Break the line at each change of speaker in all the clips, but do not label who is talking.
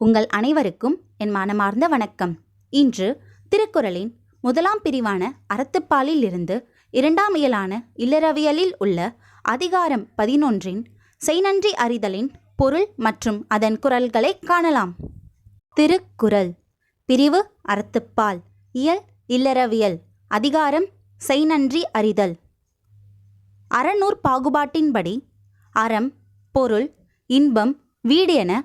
உங்கள் அனைவருக்கும் என் மனமார்ந்த வணக்கம். இன்று திருக்குறளின் முதலாம் பிரிவான அறத்துப்பாலில் இருந்து இரண்டாம் இயலான இல்லறவியலில் உள்ள அதிகாரம் பதினொன்றின் செய்நன்றி அறிதலின் பொருள் மற்றும் அதன் குரல்களை காணலாம். திருக்குறள். பிரிவு அறத்துப்பால். இயல் இல்லறவியல். அதிகாரம் செய்நன்றி அறிதல். அறநூற் பாகுபாட்டின்படி அறம் பொருள் இன்பம் வீடு என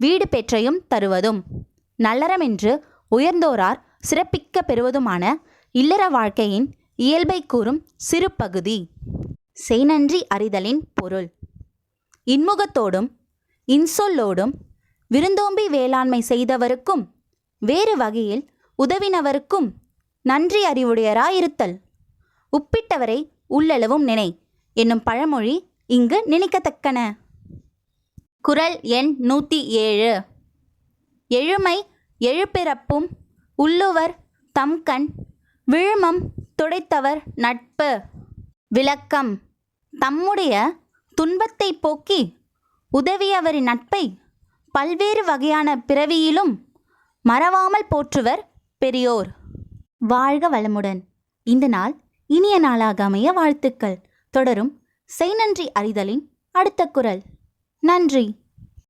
வீடு பெற்றையும் தருவதும். நல்லறமென்று உயர்ந்தோரார் சிறப்பிக்க பெறுவதுமான இல்லற வாழ்க்கையின் இயல்பை கூறும் சிறு பகுதி செய்நன்றி அறிதலின் பொருள். இன்முகத்தோடும் இன்சொல்லோடும் விருந்தோம்பி வேளாண்மை செய்தவருக்கும் வேறு வகையில் உதவினவருக்கும் நன்றி அறிவுடையராயிருத்தல். உப்பிட்டவரை உள்ளளவும் நினை என்னும் பழமொழி இங்கு நினைக்கத்தக்கன. குறள் எண் நூற்றி ஏழு. எழுமை எழுபிறப்பும் உள்ளுவர் தம்கண் விழுமம் துடைத்தவர் நட்பு. விளக்கம். தம்முடைய துன்பத்தை போக்கி உதவியவரின் நட்பை பல்வேறு வகையான பிறவியிலும் மறவாமல் போற்றுவர் பெரியோர். வாழ்க வளமுடன். இந்த நாள் இனிய நாளாக அமைய வாழ்த்துக்கள். தொடரும் செய்நன்றி அறிதலின் அடுத்த குரல். நன்றி.